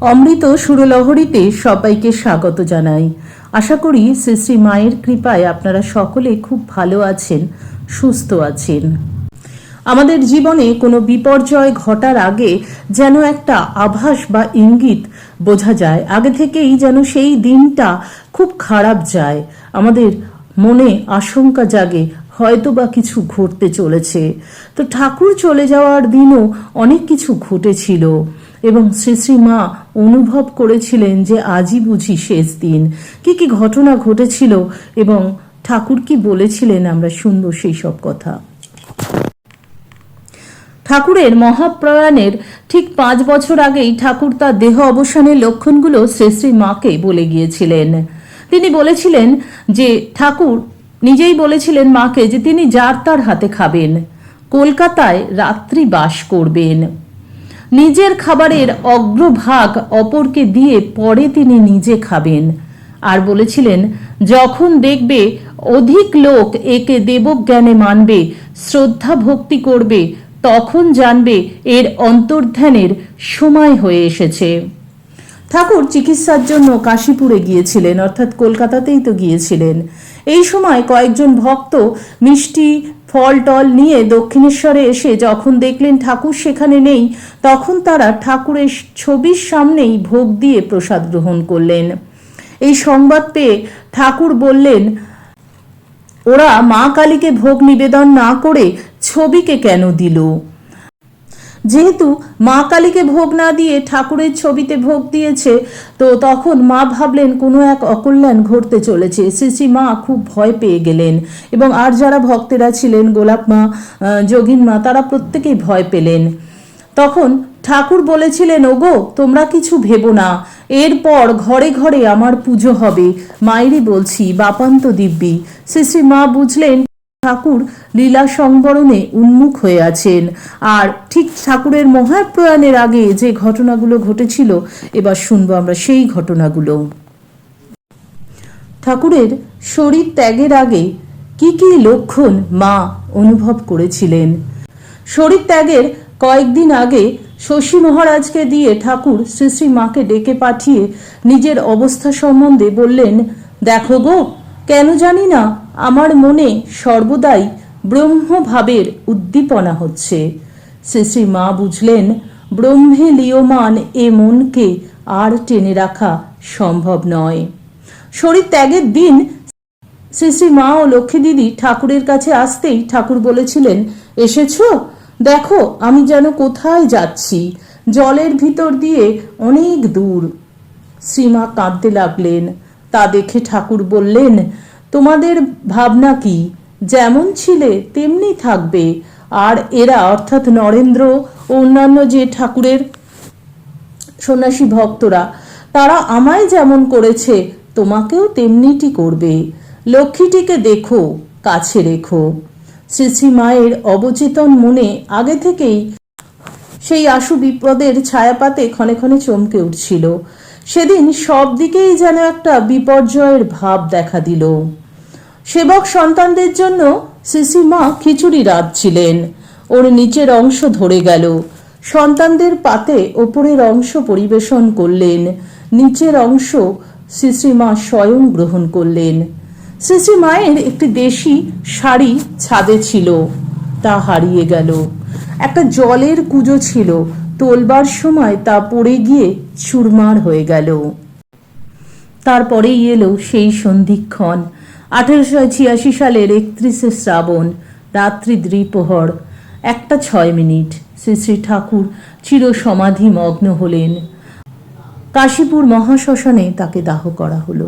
অমৃত সুরলহরীতে সবাইকে স্বাগত জানাই। আশা করি শ্রী শ্রী মায়ের কৃপায় আপনারা সকলে খুব ভালো আছেন, সুস্থ আছেন। আমাদের জীবনে কোনো বিপর্যয় ঘটার আগে যেন একটা আভাস বা ইঙ্গিত বোঝা যায়। আগে থেকেই যেন সেই দিনটা খুব খারাপ যায়। আমাদের মনে আশঙ্কা জাগে হয়তো বা কিছু ঘটতে চলেছে। তো ঠাকুর চলে যাওয়ার দিনও অনেক কিছু ঘটেছিল। এবং শ্রী শ্রী মা অনুভব করেছিলেন যে আজই বুঝি শেষ দিন। কি কি ঘটনা ঘটেছিল এবং ঠাকুর কি বলেছিলেন আমরা শুনব সেই সব কথা। ঠাকুরের মহাপ্রয়াণের ঠিক পাঁচ বছর আগেই ঠাকুর তার দেহ অবসানের লক্ষণগুলো শ্রী শ্রী মাকে বলে গিয়েছিলেন। তিনি বলেছিলেন যে ঠাকুর নিজেই বলেছিলেন মাকে যে তিনি যার তার হাতে খাবেন, কলকাতায় রাত্রি বাস করবেন। নিজের খাবারের অগ্রভাগ অপরকে দিয়ে পরে তিনি নিজে খাবেন। আর বলেছিলেন, যখন দেখবে অধিক লোক একে দেবজ্ঞানে মানবে, শ্রদ্ধা ভক্তি করবে, তখন জানবে এর অন্তর্ধানের সময় হয়ে এসেছে। ঠাকুর চিকিৎসার জন্য কাশীপুরে গিয়েছিলেন, অর্থাৎ কলকাতাতেই তো গিয়েছিলেন। এই সময় কয়েকজন ভক্ত মিষ্টি ফল টল নিয়ে দক্ষিণেশ্বরে এসে যখন দেখলেন ঠাকুর সেখানে নেই, তখন তারা ঠাকুরের ছবির সামনেই ভোগ দিয়ে প্রসাদ গ্রহণ করলেন। এই সংবাদ পেয়ে ঠাকুর বললেন, ওরা মা কালীকে ভোগ নিবেদন না করে ছবিকে কেন দিল? যেহেতু মা কালীকে ভোগ না দিয়ে ঠাকুরের ছবিতে ভোগ দিয়েছে, তো তখন মা ভাবলেন কোনো এক অকল্যাণ ঘটতে চলেছে। শ্রী মা খুব ভয় পেয়ে গেলেন এবং আর যারা ভক্তেরা ছিলেন, গোলাপ মা যোগিন মা, তারা প্রত্যেকেই ভয় পেলেন। তখন ঠাকুর বলেছিলেন, ওগো, তোমরা কিছু ভেবো না। এরপর ঘরে ঘরে আমার পুজো হবে। মায়েরই বলছি বাপান্ত দিব্যি। শ্রী শ্রী মা বুঝলেন ঠাকুর লীলা সংবরণে উন্মুখ হয়ে আছেন। আর ঠিক ঠাকুরের মহাপ্রয়াণের আগে যে ঘটনাগুলো ঘটেছিল, এবার শুনব আমরা সেই ঘটনাগুলো। ঠাকুরের শরীর ত্যাগের আগে কি কি লক্ষণ মা অনুভব করেছিলেন? শরীর ত্যাগের কয়েকদিন আগে শশী মহারাজকে দিয়ে ঠাকুর শ্রী শ্রী মাকে ডেকে পাঠিয়ে নিজের অবস্থা সম্বন্ধে বললেন, দেখো গো, কেন জানি না আমার মনে সর্বদাই ব্রহ্মভাবের উদ্দীপনা হচ্ছে। শ্রী শ্রী মা বুঝলেন, ব্রহ্মে লিয়মান এ মনকে আর টেনে রাখা সম্ভব নয়। শরীর ত্যাগের দিন শ্রী শ্রী মা ও লক্ষ্মী দিদি ঠাকুরের কাছে আসতেই ঠাকুর বলেছিলেন, এসেছ? দেখো, আমি যেন কোথায় যাচ্ছি। জলের ভিতর দিয়ে অনেক দূর। শ্রীমা কাঁদতে লাগলেন। তা দেখে ঠাকুর বললেন তোমাদের ভাবনা কি? যেমন ছিলে, তেমনি থাকবে। আর এরা অর্থাৎ নরেন্দ্র ও অন্যান্য যে ঠাকুরের সন্ন্যাসী ভক্তরা, তারা আমায় যেমন করেছে, তোমাকেও তেমনিটি করবে। লক্ষ্মীটিকে দেখো, কাছে রেখো। শ্রী শ্রী মায়ের অবচেতন মনে আগে থেকেই সেই আশু বিপদের ছায়াপাতে ক্ষণে ক্ষণে চমকে উঠছিল। সেদিন সব দিকেই যেন একটা বিপর্যয়ের ভাব দেখা দিল। সেবক সন্তানদের জন্য সিসি মা খিচুড়ি রাঁধছিলেন। ওর নিচের অংশ ধরে গেল। সন্তানদের পাতে ওপরের অংশ পরিবেশন করলেন। নিচের অংশ শ্রী মা স্বয়ং গ্রহণ করলেন। শ্রী মায়ের একটি দেশি শাড়ি ছাদে ছিল। তা হারিয়ে গেল। একটা জলের কুজো ছিল। তোলবার সময় তা পড়ে গিয়ে চুরমার হয়ে গেল। তারপরেই এলো সেই সন্ধিক্ষণ। আঠেরোশো ছিয়াশি সালের একত্রিশে শ্রাবণ, রাত্রি দ্বিপ্রহর, একটা ছয় মিনিট। শ্রী শ্রী ঠাকুর চির সমাধি মগ্ন হলেন। কাশীপুর মহাশ্মশানে তাকে দাহ করা হলো।